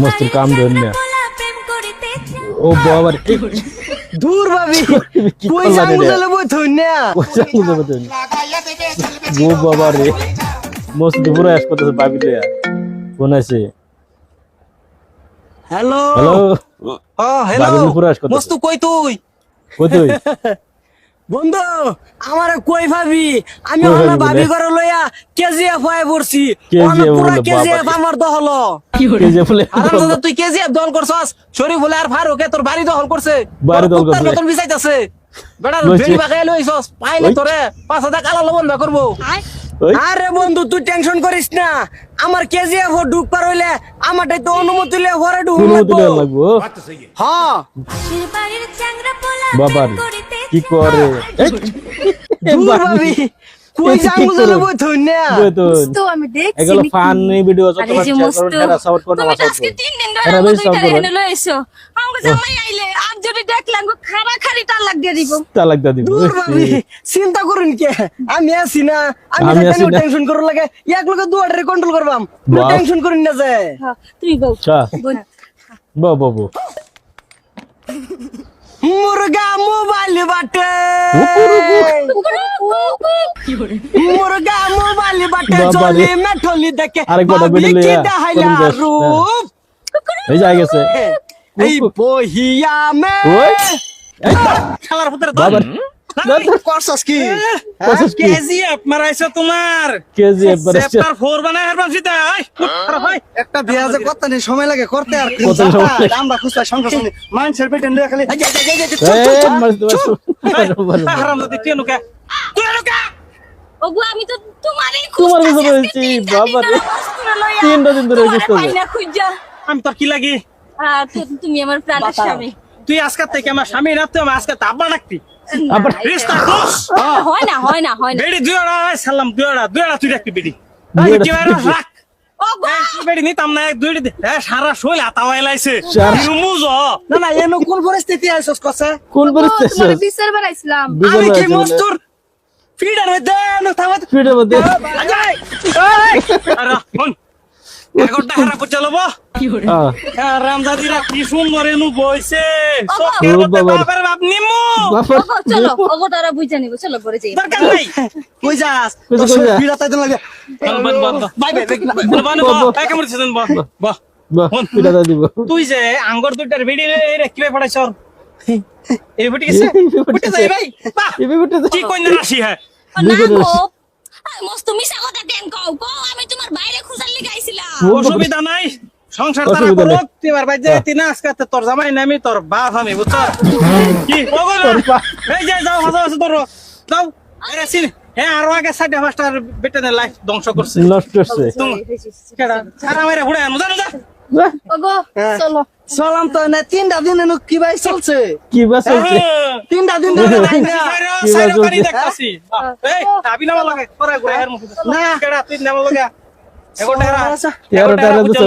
মস্ত কাম ধরে না ও বাবার দূর ভাবি। কই যাব বই থই না। পয়সা বুঝে মতন ও বাবা রে। মস্ত দুপুরে আস করতেছে ভাবি লইয়া ফোন আছে? হ্যালো হ্যালো ও হ্যালো মস্তু কই তুই? কই তুই? বন্ধু আমার কই ভাবি আমি ওখানে ভাবি করে লইয়া কেজিএফ হয়ে পড়ছি। ওখানে পুরা কেজিএফ আমার দহল তুই কেজিএফ দল করছস। শরীফ বলে আর ফারুকে তোর বাড়ি দহল করছে। বাড়ি কুত্তার করছে। বেতন বিচাইতাছে বেটা বেড়ি বাগাই লইছস। পাইলে তোরে পাঁচ হাজার কালা লবণ করব। আরে বন্ধু তুই টেনশন করিস না। আমার কেজিএফ ও ঢুক পার হইলে আমারটাই তো অনুমতি লে ঢুক কোনো লাগবো? হ্যাঁ বাবার কি করে? কই কি করে? বই থই না তো আমি দেখছি এগুলো ফান নেই ভিডিও যত সাপোর্ট তুমি আজকে তিন দিন ধরে এরা আমাকে বেশ দুইটা support এনে লয়ে এসো। আমাকে জামাই আইলে, আর যদি দেখলাম গো খাড়া খাড়ি টান লাগ দিয়ে দিব। তালাক দা দিব দূর ভাবি চিন্তা করুন কে আমি আছি না আমি আমি আছি না। টেনশন করুন লাগে এক লোকে দুয়ারে কন্ট্রোল করবাম বাহ। টেনশন করুন না যে হ্যাঁ, তুই বল। চা বল। বাহ বাবু মুরগা মোবাইল বাটে মুরগা মোবাইল বাটে বাবা রে। জলি মেঠলি দেখে আরেকবার ভাবলি বেডে কি এই যা গেছে। এই বহিয়া মে এই খেলার ভিতরে বাবা। করছস কি? করছস কি? কেজিএফ মারাইছো তোমার। কেজি একবার চ্যাপ্টার 4 বানায় হারবাম সিধা আই আরে ভাই একটা বিয়া যে করতে নেই সময় লাগে করতে আর কত আমরা খুশি সংসার শুনি মানুষের পেটে নিয়ে খালি এই, এই, এই, এই, এই, চুপ, এই চুপ, চুপ, মারতে চুপ। হারাম দাদি তুই নুকা তুই নুকা ওগো, আমি তো তোমারই তোমার খুঁজতাছি কথা আজকে বলছি, তিনটা বাবা দিন ধরে বসতুনা তিনটা দিন ধরে তোমারে আমি তোর কি লাগি তুমি আমার প্রাণের স্বামী তুই আজকে থেকে আমার স্বামী না তুই আমার আজকে তাব্বা ডাকতি আবার হয় না হয় না হয় না বেড়ি দুইড়া সালাম দুইড়া দুইড়া তুই রাখবি বেড়ি দুইটা কি বাইরে রাখ ওগো, এই, তুই বেড়ি নিতাম না এক দুইড়ি দে সারা শৈল হাতাওয়াই লাইছে না না এনো কোন পরিস্থিতি আইছস কসে কোন পরিস্থিতি বিচার বানাইছিলাম আমি কি মস্তুর ফিডার মধ্যে নো মধ্যে আরে তুই যে আঙ্গর দুইটার ভিডিও রে কীভাবে পড়াইছ? এই যাই ভাই। ফুটে কি কইনা রাশি হ্যাঁ। না গো মস্ত মিশা কথা দেন কও? কও আমি তোমার বাইরে খুঁজার অসুবিধা নাই। সংসার তারা অসুবিধা করো নাই। তুই আমার বাইরে যাইতি আজকে তোর জামাই নামি তোর বাপ আমি বুঝছ? কি? এই যে যাও হাজার আছে তোর যাও। আরে সিন হ্যাঁ আরও আগে সাইডে মাস্টার বেটেনের লাইফ ধ্বংস করছে। নষ্ট কেডা? সারা মেরে ঘুরে আনো জানো যা। হ্যাঁ। চলো। চলাম তো না তিনটা দিন এনো কি ভাই চলছে? কি চলছে? তিনটা দিন ধরে নাই না। কি সাইডে বলছো?